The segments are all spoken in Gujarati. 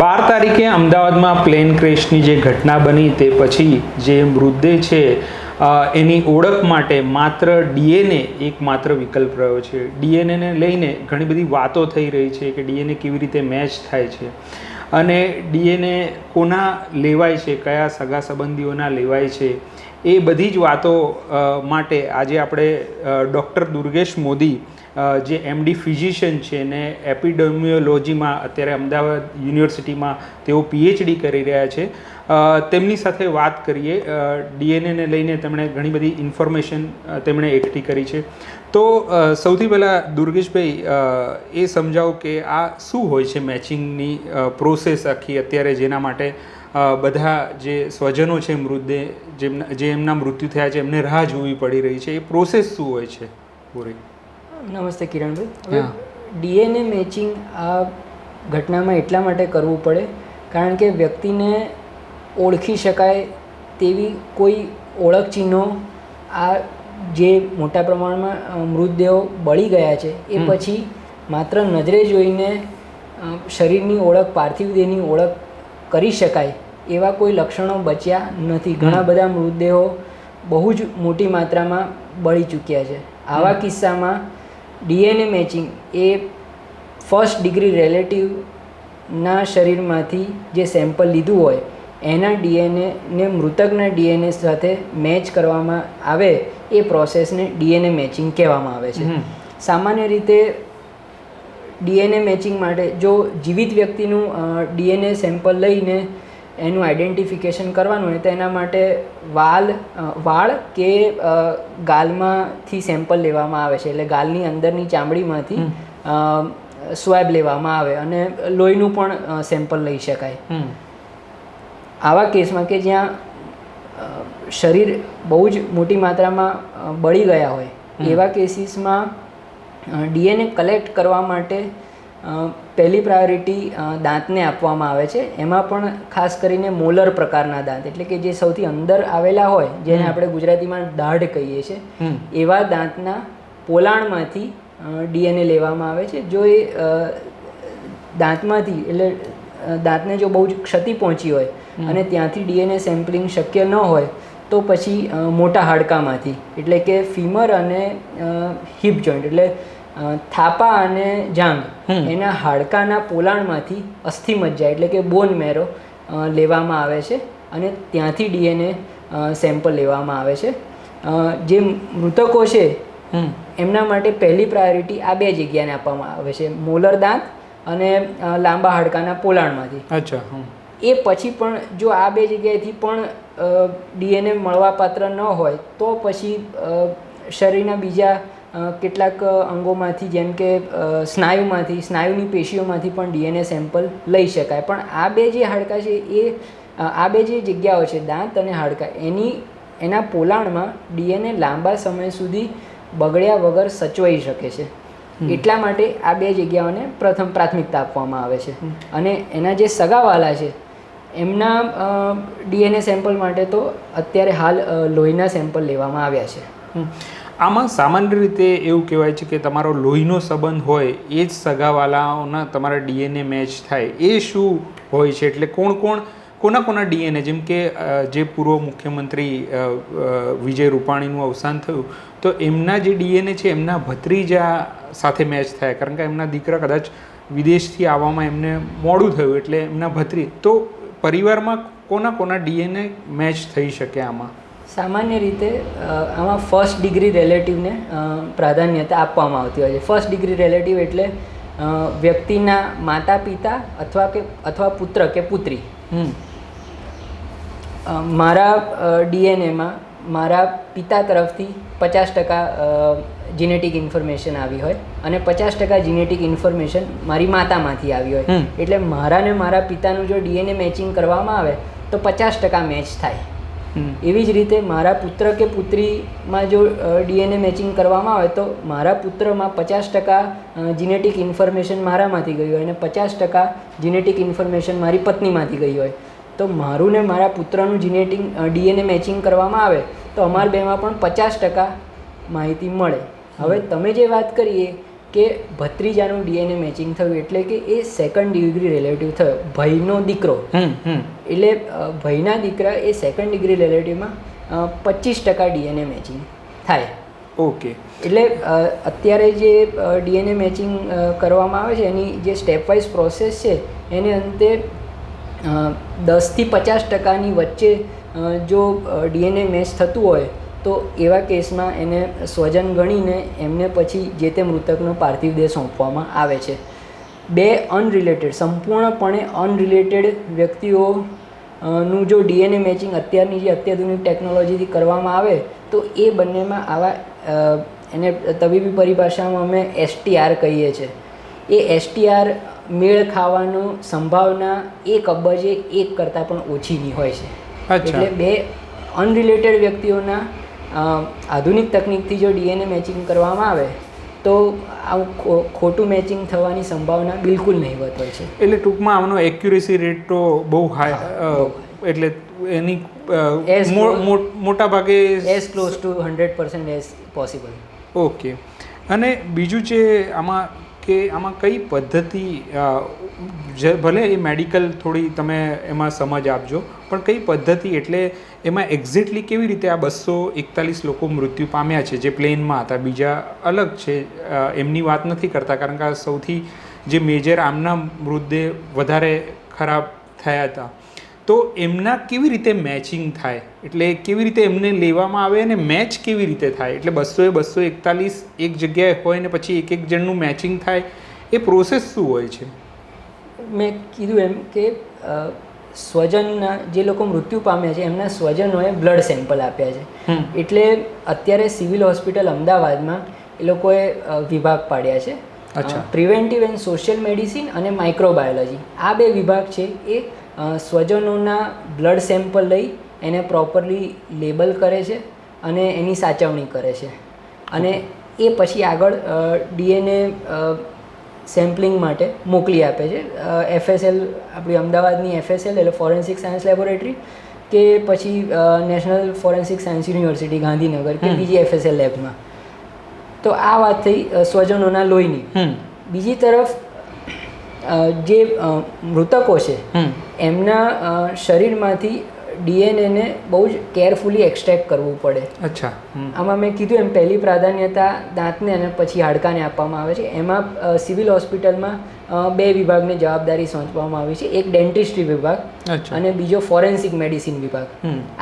બાર તારીખે અમદાવાદમાં પ્લેન ક્રેશની જે ઘટના બની તે પછી જે મૃતદેહ છે એની ઓળખ માટે માત્ર ડીએનએ એકમાત્ર વિકલ્પ રહ્યો છે. ડીએનએને લઈને ઘણી બધી વાતો થઈ રહી છે કે ડીએનએ કેવી રીતે મેચ થાય છે. અને ડીએનએ કોના લેવાય છે, કયા સગા સંબંધીઓના લેવાય છે, એ બધી જ વાતો માટે આજે આપણે ડૉક્ટર દુર્ગેશ મોદી જે એમડી ફિઝિશિયન છે ને એપિડેમિયોલોજીમાં અત્યારે અમદાવાદ યુનિવર્સિટીમાં તેઓ પીએચડી કરી રહ્યા છે. તેમની સાથે વાત કરીએ. ડીએનએને લઈને તેમણે ઘણી બધી ઇન્ફોર્મેશન તેમણે એકઠી કરી છે. તો સૌથી પહેલાં દુર્ગેશભાઈ એ સમજાવો કે આ શું હોય છે મેચિંગની પ્રોસેસ આખી અત્યારે જેના માટે બધા જે સ્વજનો છે મૃતદેહ જેમના, જે એમના મૃત્યુ થયા છે, એમને રાહ જોવી પડી રહી છે. એ પ્રોસેસ શું હોય છે? પૂરી નમસ્તે કિરણભાઈ. ડીએનએ મેચિંગ આ ઘટનામાં એટલા માટે કરવું પડે કારણ કે વ્યક્તિને ઓળખી શકાય તેવી કોઈ ઓળખ ચિહ્નો આ જે મોટા પ્રમાણમાં મૃતદેહો બળી ગયા છે એ પછી માત્ર નજરે જોઈને શરીરની ઓળખ પાર્થિવ દેહની ઓળખ કરી શકાય એવા કોઈ લક્ષણો બચ્યા નથી. ઘણા બધા મૃતદેહો બહુ જ મોટી માત્રામાં બળી ચૂક્યા છે. આવા કિસ્સામાં ડીએનએ મેચિંગ એ ફર્સ્ટ ડિગ્રી રિલેટિવના શરીરમાંથી જે સેમ્પલ લીધું હોય એના ડીએનએને મૃતકના ડીએનએ સાથે મેચ કરવામાં આવે એ પ્રોસેસને ડીએનએ મેચિંગ કહેવામાં આવે છે. સામાન્ય રીતે ડીએનએ મેચિંગ માટે જો જીવિત વ્યક્તિનું ડીએનએ સેમ્પલ લઈને એનું આઈડેન્ટિફિકેશન કરવાનું હોય તો એના માટે વાલ વાળ કે ગાલમાંથી સેમ્પલ લેવામાં આવે છે. એટલે ગાલની અંદરની ચામડીમાંથી સ્વેબ લેવામાં આવે અને લોહીનું પણ સેમ્પલ લઈ શકાય. આવા કેસમાં કે જ્યાં શરીર બહુ જ મોટી માત્રામાં બળી ગયા હોય એવા કેસીસમાં ડીએનએ કલેક્ટ કરવા માટે પહેલી પ્રાયોરિટી દાંતને આપવામાં આવે છે. એમાં પણ ખાસ કરીને મોલર પ્રકારના દાંત એટલે કે જે સૌથી અંદર આવેલા હોય જેને આપણે ગુજરાતીમાં દાઢ કહીએ છીએ એવા દાંતના પોલાણમાંથી ડીએનએ લેવામાં આવે છે જો એ દાંતમાંથી એટલે દાંતને જો બહુ જ ક્ષતિ પહોંચી હોય અને ત્યાંથી ડીએનએ સેમ્પલિંગ શક્ય ન હોય તો પછી મોટા હાડકામાંથી એટલે કે ફીમર અને હિપ જોઈન્ટ એટલે થાપા અને જાંગ એના હાડકાના પોલાણમાંથી અસ્થિ મજ્જા એટલે કે બોન મેરો લેવામાં આવે છે અને ત્યાંથી ડીએનએ સેમ્પલ લેવામાં આવે છે. જે મૃતકો છે એમના માટે પહેલી પ્રાયોરિટી આ બે જગ્યાને આપવામાં આવે છે. મોલર દાંત અને લાંબા હાડકાના પોલાણમાંથી. અચ્છા એ પછી પણ જો આ બે જગ્યાએથી પણ ડીએનએ મળવાપાત્ર ન હોય તો પછી શરીરના બીજા કેટલાક અંગોમાંથી જેમ કે સ્નાયુમાંથી સ્નાયુની પેશીઓમાંથી પણ ડીએનએ સેમ્પલ લઈ શકાય. પણ આ બે જે હાડકાં છે એ આ બે જે જગ્યાઓ છે દાંત અને હાડકાં એની એના પોલાણમાં ડીએનએ લાંબા સમય સુધી બગડ્યા વગર સચવાઈ શકે છે. એટલા માટે આ બે જગ્યાઓને પ્રથમ પ્રાથમિકતા આપવામાં આવે છે. અને એના જે સગાવાલા છે એમના ડીએનએ સેમ્પલ માટે તો અત્યારે હાલ લોહીના સેમ્પલ લેવામાં આવ્યા છે. આમાં સામાન્ય રીતે એવું કહેવાય છે કે તમારો લોહીનો સંબંધ હોય એ જ સગાવાલાઓના તમારા ડીએનએ મેચ થાય. એ શું હોય છે? એટલે કોણ કોણ, કોના કોના ડીએનએ? જેમ કે જે પૂર્વ મુખ્યમંત્રી વિજય રૂપાણીનું અવસાન થયું, તો એમના જે ડીએનએ છે, એમના ભત્રીજા સાથે મેચ થાય. કારણ કે એમના દીકરા કદાચ વિદેશથી આવવામાં એમને મોડું થયું, એટલે એમના ભત્રી, તો પરિવારમાં કોના કોના ડીએનએ મેચ થઈ શકે આમાં? સામાન્ય રીતે આમાં ફર્સ્ટ ડિગ્રી રિલેટિવને પ્રાધાન્યતા આપવામાં આવતી હોય છે. ફર્સ્ટ ડિગ્રી રિલેટિવ એટલે વ્યક્તિના માતા પિતા અથવા કે અથવા પુત્ર કે પુત્રી. મારા ડીએનએમાં મારા પિતા તરફથી પચાસ ટકા જીનેટિક ઇન્ફોર્મેશન આવી હોય અને પચાસ ટકા જીનેટિક ઇન્ફોર્મેશન મારી માતામાંથી આવી હોય. એટલે મારા ને મારા પિતાનું જો ડીએનએ મેચિંગ કરવામાં આવે તો પચાસ ટકા મેચ થાય. એવી જ રીતે મારા પુત્ર કે પુત્રીમાં જો ડીએનએ મેચિંગ કરવામાં આવે તો મારા પુત્રમાં પચાસ ટકા જીનેટિક ઇન્ફોર્મેશન મારામાંથી ગઈ હોય અને પચાસ ટકા જીનેટિક ઇન્ફોર્મેશન મારી પત્નીમાંથી ગઈ હોય. તો મારું ને મારા પુત્રનું જીનેટિક ડીએનએ મેચિંગ કરવામાં આવે તો અમારા બેમાં પણ પચાસ ટકા માહિતી મળે. હવે તમે જે વાત કરીએ કે ભત્રીજાનું ડીએનએ મેચિંગ થયું એટલે કે એ સેકન્ડ ડિગ્રી રિલેટિવ થયો ભાઈનો દીકરો. એટલે ભાઈના દીકરા એ સેકન્ડ ડિગ્રી રિલેટિવમાં પચીસ ટકા ડીએનએ મેચિંગ થાય. ઓકે. એટલે અત્યારે જે ડીએનએ મેચિંગ કરવામાં આવે છે એની જે સ્ટેપ વાઇઝ પ્રોસેસ છે એને અંતે દસથી પચાસ ટકાની વચ્ચે જો ડીએનએ મેચ થતું હોય તો એવા કેસમાં એને સ્વજન ગણીને એમને પછી જે તે મૃતકનો પાર્થિવ દેહ સોંપવામાં આવે છે. બે અનરિલેટેડ સંપૂર્ણપણે અનરિલેટેડ વ્યક્તિઓ નું જો ડીએનએ મેચિંગ અત્યારની જે અત્યાધુનિક ટેકનોલોજીથી કરવામાં આવે તો એ બંનેમાં આવા એને તબીબી પરિભાષામાં અમે એસટીઆર કહીએ છીએ એ એસટીઆર મેળ ખાવાનો સંભાવના એક અબજે એક કરતાં પણ ઓછીની હોય છે. એટલે બે અનરિલેટેડ વ્યક્તિઓના આધુનિક તકનિકથી જો ડીએનએ મેચિંગ કરવામાં આવે તો આવું ખોટું મેચિંગ થવાની સંભાવના બિલકુલ નહીવત હોય છે. એટલે ટૂંકમાં આમનો એક્યુરેસી રેટ તો બહુ હાઈ એટલે એની અ, મો- મો- મોટા ભાગે as close to hundred percent as possible okay. અને બીજું છે આમાં કે આમાં કઈ પદ્ધતિ જે ભલે એ મેડિકલ થોડી તમે એમાં સમજ આપજો, પણ કઈ પદ્ધતિ એટલે એમાં એક્ઝેક્ટલી કેવી રીતે આ બસો એકતાલીસ લોકો મૃત્યુ પામ્યા છે, જે પ્લેનમાં હતા, બીજા અલગ છે એમની વાત નથી કરતા, કારણ કે આ સૌથી જે મેજર, આમના મૃતદેહ વધારે ખરાબ થયા હતા. તો એમના કેવી રીતે મેચિંગ થાય? એટલે કેવી રીતે એમને લેવામાં આવે અને મેચ કેવી રીતે થાય? એટલે બસો એ બસો એકતાલીસ એક જગ્યાએ હોય ને પછી એક એક જણનું મેચિંગ થાય એ પ્રોસેસ શું હોય છે? મેં કીધું એમ કે સ્વજનના જે લોકો મૃત્યુ પામ્યા છે એમના સ્વજનોએ બ્લડ સેમ્પલ આપ્યા છે. એટલે અત્યારે સિવિલ હોસ્પિટલ અમદાવાદમાં એ લોકોએ વિભાગ પાડ્યા છે. અચ્છા. પ્રિવેન્ટિવ એન્ડ સોશિયલ મેડિસિન અને માઇક્રોબાયોલોજી આ બે વિભાગ છે એ સ્વજનોના બ્લડ સેમ્પલ લઈ એને પ્રોપરલી લેબલ કરે છે અને એની સાચવણી કરે છે. અને એ પછી આગળ ડીએનએ સેમ્પલિંગ માટે મોકલી આપે છે. એફએસએલ આપણી અમદાવાદની એફએસએલ એટલે ફોરેન્સિક સાયન્સ લેબોરેટરી કે પછી national forensic science university Gandhinagar કે બીજી એફએસએલ લેબમાં તો આ વાત થઈ સ્વજનોના લોહીની. બીજી તરફ જે મૃતકો છે એમના શરીરમાંથી ડીએનએને બહુ જ કેરફુલી એક્સટ્રેક્ટ કરવું પડે. અચ્છા. આમાં મેં કીધું એમ પહેલી પ્રાધાન્યતા દાંતને અને પછી હાડકાને આપવામાં આવે છે. એમાં સિવિલ હોસ્પિટલમાં બે વિભાગને જવાબદારી સોંપવામાં આવી છે. એક ડેન્ટિસ્ટ્રી વિભાગ અને બીજો ફોરેન્સિક મેડિસિન વિભાગ.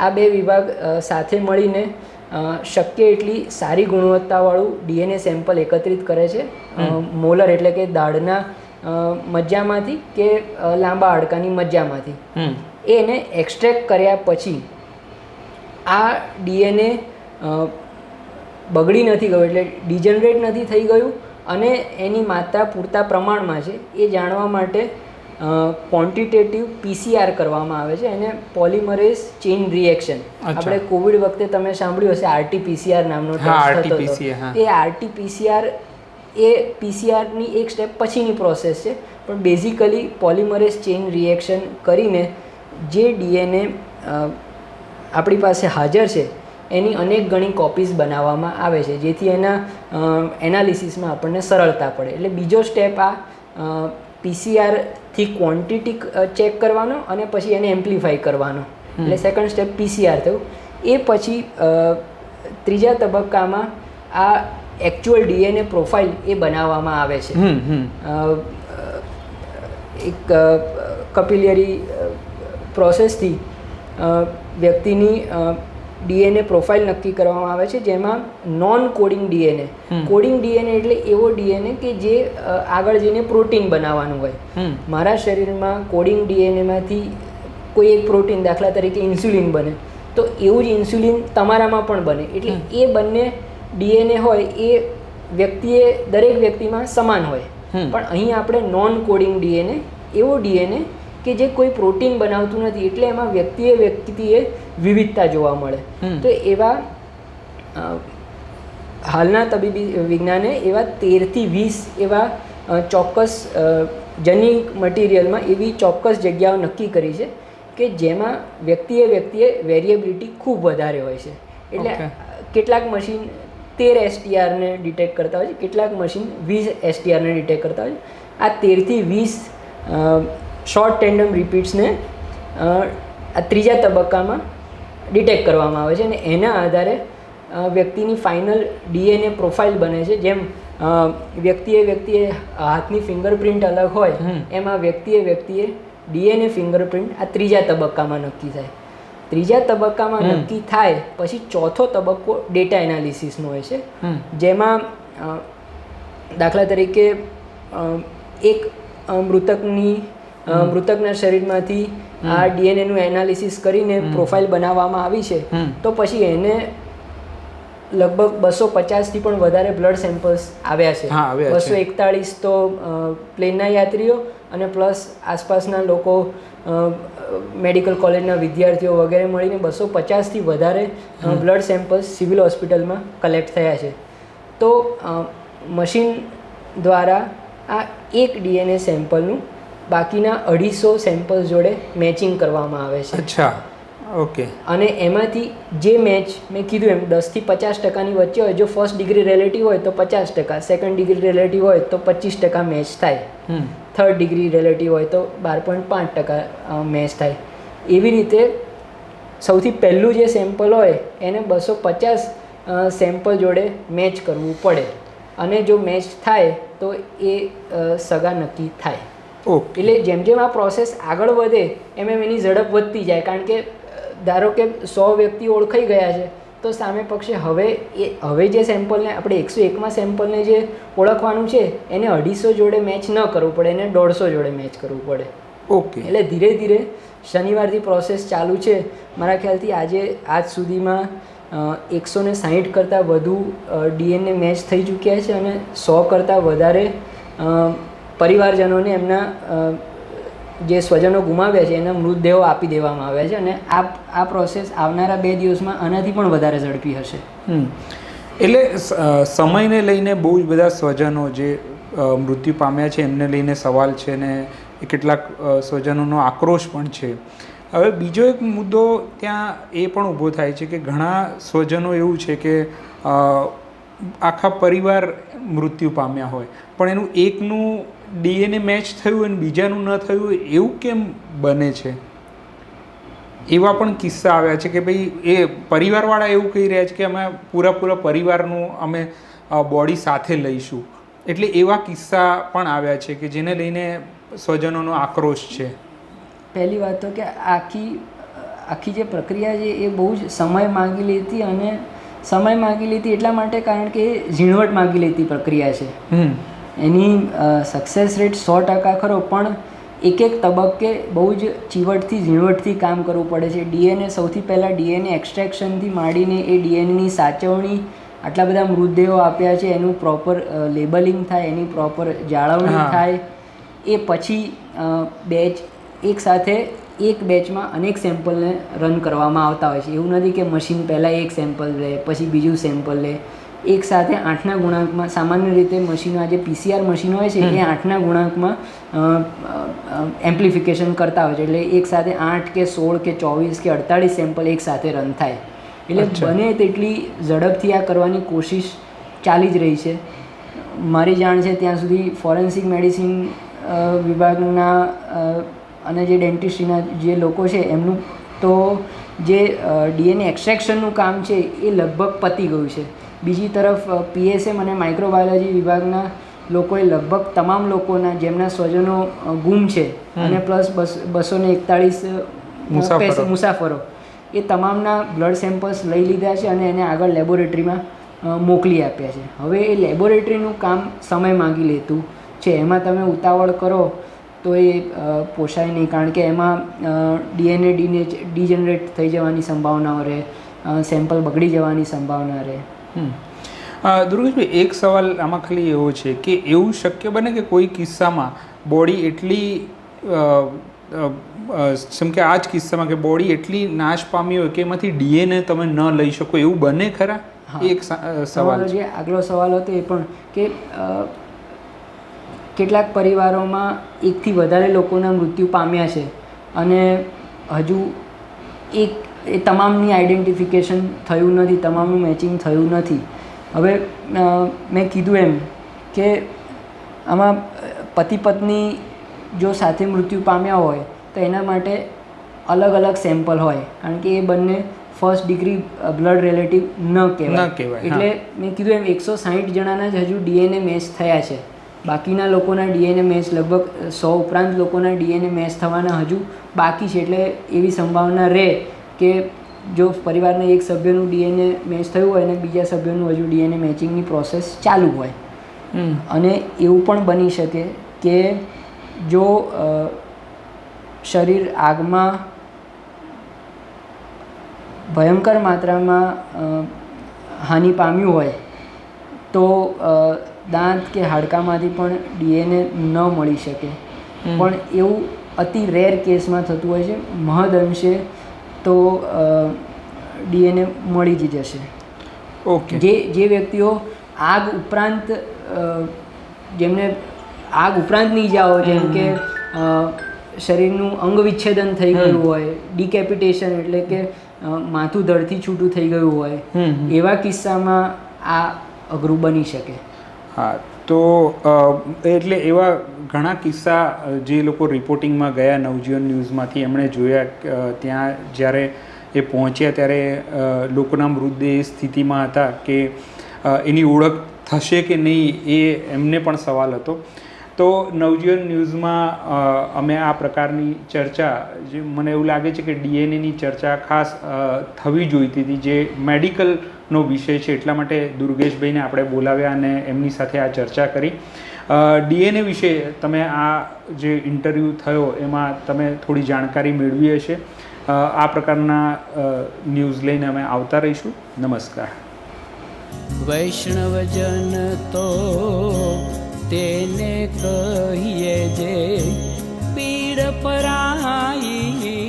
આ બે વિભાગ સાથે મળીને શક્ય એટલી સારી ગુણવત્તાવાળું ડીએનએ સેમ્પલ એકત્રિત કરે છે. મોલર એટલે કે દાઢના મજ્જામાંથી કે લાંબા હાડકાની મજ્જામાંથી. એને એક્સટ્રેક્ટ કર્યા પછી આ ડીએનએ બગડી નથી ગયું એટલે ડિજનરેટ નથી થઈ ગયું અને એની માત્રા પૂરતા પ્રમાણમાં છે એ જાણવા માટે ક્વોન્ટિટેટિવ પીસીઆર કરવામાં આવે છે. એને પોલિમરેઝ ચેઇન રિએક્શન આપણે કોવિડ વખતે તમે સાંભળ્યું હશે આરટી પીસીઆર નામનો ટેસ્ટ થતો હતો. એ આરટી પીસીઆર એ પીસીઆરની એક સ્ટેપ પછીની પ્રોસેસ છે. પણ બેઝિકલી પોલિમરેઝ ચેઇન રિએક્શન કરીને જે ડીએનએ આપણી પાસે હાજર છે એની અનેક ગણી કોપીઝ બનાવવામાં આવે છે જેથી એના એનાલિસિસમાં આપણને સરળતા પડે. એટલે બીજો સ્ટેપ આ પીસીઆરથી ક્વોન્ટિટી ચેક કરવાનો અને પછી એને એમ્પ્લિફાય કરવાનો. એટલે સેકન્ડ સ્ટેપ પીસીઆર થયું. એ પછી ત્રીજા તબક્કામાં આ એકચ્યુઅલ ડીએનએ પ્રોફાઇલ એ બનાવવામાં આવે છે. એક કપિલિયરી પ્રોસેસથી વ્યક્તિની ડીએનએ પ્રોફાઇલ નક્કી કરવામાં આવે છે જેમાં non coding DNA coding DNA એટલે એવો ડીએનએ કે જે આગળ જઈને પ્રોટીન બનાવવાનું હોય. મારા શરીરમાં કોડિંગ ડીએનએમાંથી કોઈ એક પ્રોટીન દાખલા તરીકે ઇન્સ્યુલિન બને. તો એવું જ ઇન્સ્યુલિન તમારામાં પણ બને. એટલે એ બંને ડીએનએ હોય એ વ્યક્તિએ દરેક વ્યક્તિમાં સમાન હોય. પણ અહીં આપણે નોન કોડિંગ ડીએનએ એવો ડીએનએ કે જે કોઈ પ્રોટીન બનાવતું નથી એટલે એમાં વ્યક્તિએ વ્યક્તિએ વિવિધતા જોવા મળે. તો એવા હાલના તબીબી વિજ્ઞાને એવા તેરથી વીસ એવા ચોક્કસ જનીક મટીરિયલમાં એવી ચોક્કસ જગ્યાઓ નક્કી કરી છે કે જેમાં વ્યક્તિએ વ્યક્તિએ વેરિએબિલિટી ખૂબ વધારે હોય છે એટલે કેટલાક મશીન તેર એસટીઆરને ડિટેક્ટ કરતા હોય છે. કેટલાક મશીન વીસ એસટીઆરને ડિટેક્ટ કરતા હોય છે. આ તેરથી વીસ શોર્ટ ટેન્ડમ રિપીટ્સને આ ત્રીજા તબક્કામાં ડિટેક્ટ કરવામાં આવે છે અને એના આધારે વ્યક્તિની ફાઇનલ ડીએનએ પ્રોફાઇલ બને છે. જેમ વ્યક્તિએ વ્યક્તિએ હાથની ફિંગરપ્રિન્ટ અલગ હોય. એમાં વ્યક્તિએ વ્યક્તિએ ડીએનએ ફિંગરપ્રિન્ટ આ ત્રીજા તબક્કામાં નક્કી થાય. ત્રીજા તબક્કામાં નક્કી થાય પછી ચોથો તબક્કો ડેટા એનાલિસિસનો હોય છે. જેમાં દાખલા તરીકે એક મૃતકની મૃતકના શરીરમાંથી આ ડીએનએનું એનાલિસિસ કરીને પ્રોફાઇલ બનાવવામાં આવી છે. તો પછી એને લગભગ બસો પચાસથી પણ વધારે બ્લડ સેમ્પલ્સ આવ્યા છે. બસો એકતાળીસ તો પ્લેનના યાત્રીઓ અને પ્લસ આસપાસના લોકો મેડિકલ કોલેજના વિદ્યાર્થીઓ વગેરે મળીને બસો પચાસથી વધારે બ્લડ સેમ્પલ્સ સિવિલ હોસ્પિટલમાં કલેક્ટ થયા છે. તો મશીન દ્વારા આ એક ડીએનએ સેમ્પલનું બાકીના અઢીસો સેમ્પલ્સ જોડે મેચિંગ કરવામાં આવે છે. અચ્છા. ઓકે. અને એમાંથી જે મેચ મેં કીધું એમ દસથી પચાસ ટકાની વચ્ચે હોય જો ફર્સ્ટ ડિગ્રી રિલેટિવ હોય તો પચાસ ટકા સેકન્ડ ડિગ્રી રિલેટિવ હોય તો પચીસ ટકા મેચ થાય. હમ. થર્ડ ડિગ્રી રિલેટિવ હોય તો બાર પોઈન્ટ પાંચ ટકા મેચ થાય. એવી રીતે સૌથી પહેલું જે સેમ્પલ હોય એને બસો પચાસ સેમ્પલ જોડે મેચ કરવું પડે. અને જો મેચ થાય તો એ સગા નક્કી થાય. ઓકે. એટલે જેમ જેમ આ પ્રોસેસ આગળ વધે એમ એમ એની ઝડપ વધતી જાય કારણ કે ધારો કે સો વ્યક્તિ ઓળખાઈ ગયા છે તો સામે પક્ષે હવે એ હવે જે સેમ્પલને આપણે એકસો એકમાં સેમ્પલને જે ઓળખવાનું છે એને અઢીસો જોડે મેચ ન કરવું પડે એને દોઢસો જોડે મેચ કરવું પડે. ઓકે એટલે ધીરે ધીરે શનિવારથી પ્રોસેસ ચાલુ છે. મારા ખ્યાલથી આજે આજ સુધીમાં એકસો ને સાહીઠ કરતાં વધુ ડીએનએ મેચ થઈ ચૂક્યા છે અને સો કરતાં વધારે પરિવારજનોને એમના જે સ્વજનો ગુમાવ્યા છે, એના મૃતદેહો આપી દેવામાં આવ્યા છે અને આ આ પ્રોસેસ આવનારા બે દિવસમાં આનાથી પણ વધારે ઝડપી હશે. એટલે સમયને લઈને બહુ જ બધા સ્વજનો જે મૃત્યુ પામ્યા છે, એમને લઈને સવાલ છે ને કેટલાક સ્વજનોનો આક્રોશ પણ છે. હવે બીજો એક મુદ્દો ત્યાં એ પણ ઊભો થાય છે કે ઘણા સ્વજનો એવું છે કે આખા પરિવાર મૃત્યુ પામ્યા હોય. પણ એનું એકનું ડીએનએ મેચ થયું અને બીજાનું ન થયું એવું કેમ બને છે? એવા પણ કિસ્સા આવ્યા છે કે ભાઈ એ પરિવારવાળા એવું કહી રહ્યા છે કે અમે પૂરાપૂરા પરિવારનું અમે બોડી સાથે લઈશું. એટલે એવા કિસ્સા પણ આવ્યા છે કે જેને લઈને સ્વજનોનો આક્રોશ છે. પહેલી વાત તો કે આખી આખી જે પ્રક્રિયા છે એ બહુ જ સમય માંગી લેતી અને સમય માંગી લેતી એટલા માટે કારણ કે એ ઝીણવટ માંગી લેતી પ્રક્રિયા છે. હમ. એની સક્સેસ રેટ સો ટકા ખરો પણ એક એક તબક્કે બહુ જ ચીવટથી ઝીણવટથી કામ કરવું પડે છે. ડીએનએ સૌથી પહેલાં ડીએનએ એક્સટ્રેક્શનથી માંડીને એ ડીએનએની સાચવણી આટલા બધા મૃતદેહો આપ્યા છે એનું પ્રોપર લેબલિંગ થાય એની પ્રોપર જાળવણી થાય. એ પછી બેચ એક સાથે એક બેચમાં અનેક સેમ્પલને રન કરવામાં આવતા હોય છે. એવું નથી કે મશીન પહેલાં એક સેમ્પલ લે પછી બીજું સેમ્પલ લે. એક સાથે આઠના ગુણાંકમાં સામાન્ય રીતે મશીનો આજે પીસીઆર મશીનો હોય છે એ આઠના ગુણાંકમાં એમ્પ્લિફિકેશન કરતા હોય છે. એટલે એક સાથે આઠ કે સોળ કે ચોવીસ કે અડતાળીસ સેમ્પલ એક સાથે રન થાય. એટલે બને તેટલી ઝડપથી આ કરવાની કોશિશ ચાલી જ રહી છે. મારી જાણ છે ત્યાં સુધી ફોરેન્સિક મેડિસિન વિભાગના અને જે ડેન્ટિસ્ટ્રીના જે લોકો છે એમનું તો જે ડીએનએ એક્સ્ટ્રેક્શનનું કામ છે એ લગભગ પતી ગયું છે. બીજી તરફ પીએસએમ અને માઇક્રોબાયોલોજી વિભાગના લોકોએ લગભગ તમામ લોકોના જેમના સ્વજનો ગુમ છે અને પ્લસ બસ બસો ને એકતાળીસ મુસાફરો. એ તમામના બ્લડ સેમ્પલ્સ લઈ લીધા છે અને એને આગળ લેબોરેટરીમાં મોકલી આપ્યા છે. હવે એ લેબોરેટરીનું કામ સમય માંગી લેતું છે. એમાં તમે ઉતાવળ કરો તો એ પોષાય પોસાય નહીં. કારણ કે એમાં ડીએનએ ડીને ડીજનરેટ થઈ જવાની સંભાવનાઓ રહે સેમ્પલ બગડી જવાની સંભાવના રહે. દુર્ગેશભાઈ એક સવાલ આમાં ખાલી એવો છે કે એવું શક્ય બને કે કોઈ કિસ્સામાં બોડી એટલી જેમ કે આ જ કિસ્સામાં કે બોડી એટલી નાશ પામી હોય કે એમાંથી ડીએનએ તમે ન લઈ શકો એવું બને ખરા? એક સવાલ જે આગલો સવાલ હતો એ પણ કે કેટલાક પરિવારોમાં એકથી વધારે લોકોના મૃત્યુ પામ્યા છે અને હજુ એક એ તમામની આઈડેન્ટિફિકેશન થયું નથી તમામનું મેચિંગ થયું નથી. હવે મેં કીધું એમ કે આમાં પતિ પત્ની જો સાથે મૃત્યુ પામ્યા હોય તો એના માટે અલગ અલગ સેમ્પલ હોય. કારણ કે એ બંને ફર્સ્ટ ડિગ્રી બ્લડ રિલેટિવ ન કહેવાય. એટલે મેં કીધું એમ એકસો સાહીઠ જણાના જ હજુ ડીએનએ મેચ થયા છે. બાકીના લોકોના ડીએનએ મેચ લગભગ સો ઉપરાંત લોકોના ડીએનએ મેચ થવાના હજુ બાકી છે એટલે એવી સંભાવના રહે. કે જો પરિવારના એક સભ્યનું ડીએનએ મેચ થયું હોય અને બીજા સભ્યનું હજુ ડીએનએ મેચિંગની પ્રોસેસ ચાલુ હોય. અને એવું પણ બની શકે કે જો શરીર આગમાં ભયંકર માત્રામાં હાનિ પામ્યું હોય તો દાંત કે હાડકામાંથી પણ ડીએનએ ન મળી શકે. પણ એવું અતિ રેર કેસમાં થતું હોય છે. મહદઅંશે તો ડીએનએ મળી જ જશે. ઓકે. જે જે વ્યક્તિઓ આગ ઉપરાંત જેમને આગ ઉપરાંતની ઈજાઓ જેમ કે શરીરનું અંગ વિચ્છેદન થઈ ગયું હોય ડિકેપિટેશન એટલે કે માથું ધડથી છૂટું થઈ ગયું હોય. એવા કિસ્સામાં આ અઘરું બની શકે. હા તો એટલે એવા ઘણા કિસ્સા જે લોકો રિપોર્ટિંગમાં ગયા નવજીવન ન્યૂઝમાંથી, એમણે જોયા ત્યાં જ્યારે એ પહોંચ્યા ત્યારે લોકોના મૃતદેહ સ્થિતિમાં હતા કે એની ઓળખ થશે કે નહીં એ એમને પણ સવાલ હતો. તો નવજીવન ન્યૂઝમાં અમે આ પ્રકારની ચર્ચા, જે મને એવું લાગે છે કે ડીએનએની ચર્ચા ખાસ થવી જોઈતી હતી, જે મેડિકલનો વિષય છે, એટલા માટે દુર્ગેશભાઈને આપણે બોલાવ્યા અને એમની સાથે આ ચર્ચા કરી. ડીએનએ વિશે તમે આ જે ઇન્ટરવ્યૂ થયો એમાં તમે થોડી જાણકારી મેળવી હશે. આ પ્રકારના ન્યૂઝ લઈને અમે આવતા રહીશું. નમસ્કાર. વૈષ્ણવજન તો તેને કહીએ જે પીડ પરાઈ